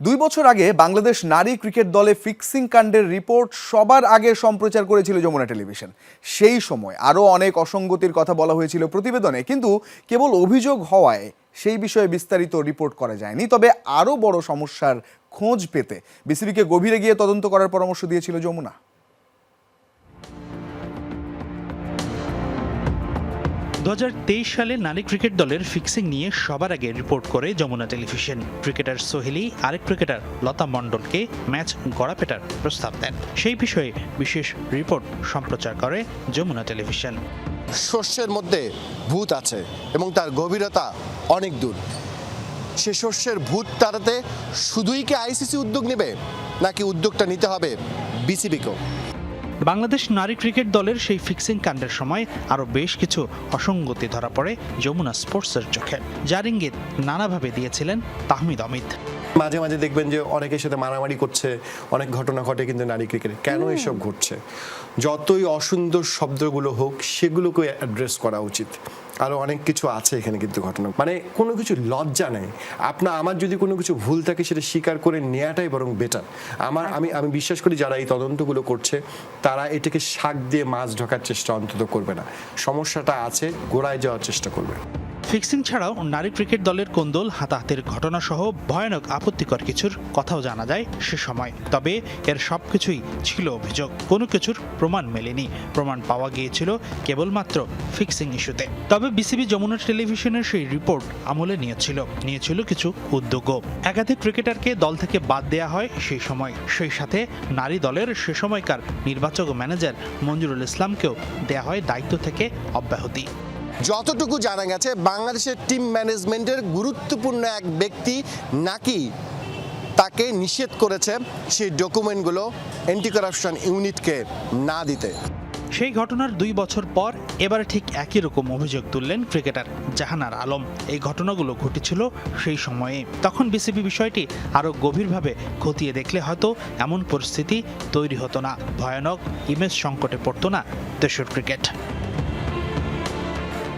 দুই বছর আগে বাংলাদেশ নারী ক্রিকেট দলে ফিক্সিং কাণ্ডের রিপোর্ট সবার আগে সম্প্রচার করেছিল যমুনা টেলিভিশন। সেই সময় আরও অনেক অসঙ্গতির কথা বলা হয়েছিল প্রতিবেদনে, কিন্তু কেবল অভিযোগ হওয়ায় সেই বিষয়ে বিস্তারিত রিপোর্ট করা যায়নি। তবে আরও বড় সমস্যার খোঁজ পেতে বিসিবিকে গভীরে গিয়ে তদন্ত করার পরামর্শ দিয়েছিল যমুনা। দু হাজার তেইশ সালে নারী ক্রিকেট দলের ফিক্সিং নিয়ে সবার আগে রিপোর্ট করে যমুনা টেলিভিশন। ক্রিকেটার সোহেলি, আরেক ক্রিকেটার লতা মণ্ডলকে ম্যাচ গড়াপেটার প্রস্তাব দেন। সেই বিষয়ে বিশেষ রিপোর্ট সম্প্রচার করে যমুনা টেলিভিশন। শস্যের মধ্যে ভূত আছে এবং তার গভীরতা অনেক দূর। সে শস্যের ভূত তাড়াতে শুধুই কি আইসিসি উদ্যোগ নেবে, নাকি উদ্যোগটা নিতে হবে বিসিবিকেও? বাংলাদেশ নারী ক্রিকেট দলের সেই ফিক্সিং কাণ্ডের সময় আরও বেশ কিছু অসঙ্গতি ধরা পড়ে যমুনা স্পোর্টসের চোখে। যার ইঙ্গিত নানাভাবে দিয়েছিলেন তাহমিদ অমিত। মাঝে মাঝে দেখবেন যে অনেকের সাথে মারামারি করছে অনেক ঘটনা ঘটে কিন্তু নারী ক্রিকেটে। কেন এসব ঘটছে? যতই অসুন্দর শব্দগুলো হোক সেগুলোকে অ্যাড্রেস করা উচিত। আরও অনেক কিছু আছে এখানে কিন্তু ঘটনা। মানে কোনো কিছু লজ্জা নেই। আপনার আমার যদি কোনো কিছু ভুল থাকে সেটা স্বীকার করে নেওয়াটাই বরং বেটার আমার আমি আমি বিশ্বাস করি যারা এই তদন্তগুলো করছে তারা এটাকে শাক দিয়ে মাছ ঢোকার চেষ্টা অন্তত করবে না। সমস্যাটা আছে গোড়ায় যাওয়ার চেষ্টা করবে। ফিক্সিং ছাড়াও নারী ক্রিকেট দলের কোন্দল, হাতাহাতির ঘটনা সহ ভয়ানক আপত্তিকর কিছুর কথাও জানা যায় সে সময়। তবে এর সব কিছুই ছিল অভিযোগ। কোনো কিছুর প্রমাণ মেলেনি। প্রমাণ পাওয়া গিয়েছিল কেবলমাত্র ফিক্সিং ইস্যুতে। তবে বিসিবি যমুনা টেলিভিশনের সেই রিপোর্ট আমলে নিয়েছিল। নিয়েছিল কিছু উদ্যোগও। একাধিক ক্রিকেটারকে দল থেকে বাদ দেয়া হয় সেই সময়। সেই সাথে নারী দলের সে সময়কার নির্বাচক ম্যানেজার মঞ্জুরুল ইসলামকেও দেয়া হয় দায়িত্ব থেকে অব্যাহতি। যতটুকু জানা গেছে, বাংলাদেশের টিম ম্যানেজমেন্টের গুরুত্বপূর্ণ এক ব্যক্তি নাকি তাকে নিষেধ করেছে সেই ডকুমেন্টগুলো অ্যান্টি কারাপশন ইউনিটকে না দিতে। সেই ঘটনার দুই বছর পর এবারে ঠিক একই রকম অভিযোগ তুললেন ক্রিকেটার জাহানার আলম। এই ঘটনাগুলো ঘটেছিল সেই সময়ে। তখন বিসিবি বিষয়টি আরও গভীরভাবে খতিয়ে দেখলে হয়তো এমন পরিস্থিতি তৈরি হতো না। ভয়ানক ইমেজ সংকটে পড়তো না দেশের ক্রিকেট।